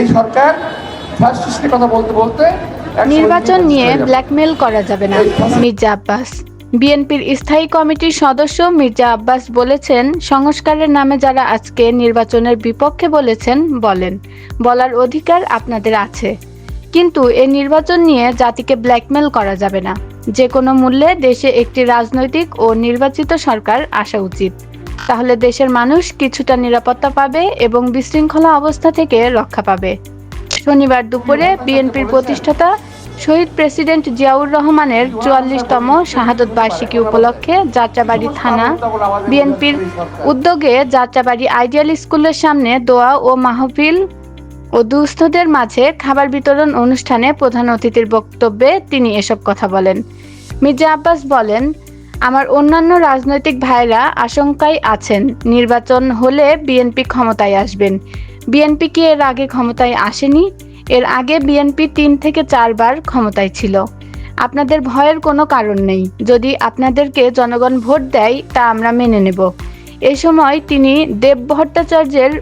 এই সরকার ফ্যাসিস্টের কথা বলতে বলতে নির্বাচন নিয়ে ব্ল্যাকমেল করা যাবে না মির্জা আব্বাস। বিএনপির স্থায়ী কমিটির সদস্য মির্জা আব্বাস বলেছেন সংস্কারের নামে যারা আজকে নির্বাচনের বিপক্ষে বলেছেন বলেন বলার অধিকার আপনাদের আছে। কিন্তু এই নির্বাচন নিয়ে জাতিকে ব্ল্যাকমেল করা যাবে না। যে কোনো মূল্যে দেশে একটি রাজনৈতিক ও নির্বাচিত সরকার আসা উচিত। তাহলে দেশের মানুষ কিছুটা নিরাপত্তা পাবে এবং বিশৃঙ্খলা অবস্থা থেকে রক্ষা পাবে। শনিবার দুপুরে বিএনপির প্রতিষ্ঠাতা শহীদ প্রেসিডেন্ট জিয়াউর রহমানের চুয়াল্লিশতম শাহাদত বার্ষিকী উপলক্ষে যাত্রাবাড়ি থানা বিএনপির উদ্যোগে যাত্রাবাড়ি আইডিয়াল স্কুলের সামনে দোয়া ও মাহফিল ও দুস্থদের মাঝে খাবার বিতরণ অনুষ্ঠানে প্রধান অতিথির বক্তব্যে তিনি এসব কথা বলেন। মির্জা আব্বাস বলেন আমার অন্যান্য রাজনৈতিক ভাইরা আশঙ্কায় আছেন। নির্বাচন হলে বিএনপি ক্ষমতায় আসবেন। বিএনপি কি এর আগে ক্ষমতায় আসেনি? এর আগে বিএনপি তিন থেকে চারবার ক্ষমতায় ছিল। আপনাদের ভয়ের কোনো কারণ নেই। যদি আপনাদেরকে জনগণ ভোট দেয়, তা আমরা মেনে নেব। এ সময় তিনি দেব ভট্টাচার্যের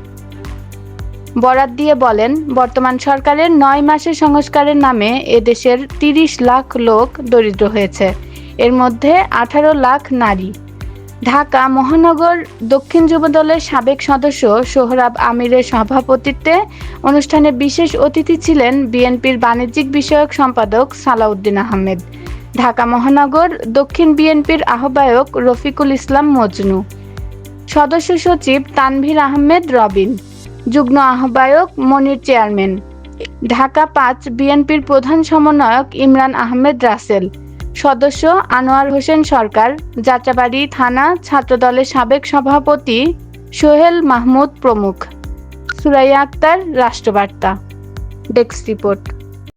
বরাত দিয়ে বলেন, বর্তমান সরকারের নয় মাসের সংস্কারের নামে এদেশের তিরিশ লাখ লোক দরিদ্র হয়েছে। এর মধ্যে আঠারো লাখ নারী। ঢাকা মহানগর দক্ষিণ যুবদলের সাবেক সদস্য সোহরাব আমিরের সভাপতিত্বে অনুষ্ঠানে বিশেষ অতিথি ছিলেন বিএনপির বাণিজ্যিক বিষয়ক সম্পাদক সালাউদ্দিন আহমেদ। ঢাকা মহানগর দক্ষিণ বিএনপির আহ্বায়ক রফিকুল ইসলাম মজনু। সদস্য সচিব তানভীর আহমেদ রবিন। যুগ্ম আহ্বায়ক মনির চেয়ারম্যান। ঢাকা পাঁচ বিএনপির প্রধান সমন্বয়ক ইমরান আহমেদ রাসেল। সদস্য আনোয়ার হোসেন সরকার, যাত্রাবাড়ি থানা ছাত্রদলের সাবেক সভাপতি সোহেল মাহমুদ প্রমুখ। সুরাইয়া আক্তার, রাষ্ট্রবার্তা। Desk report.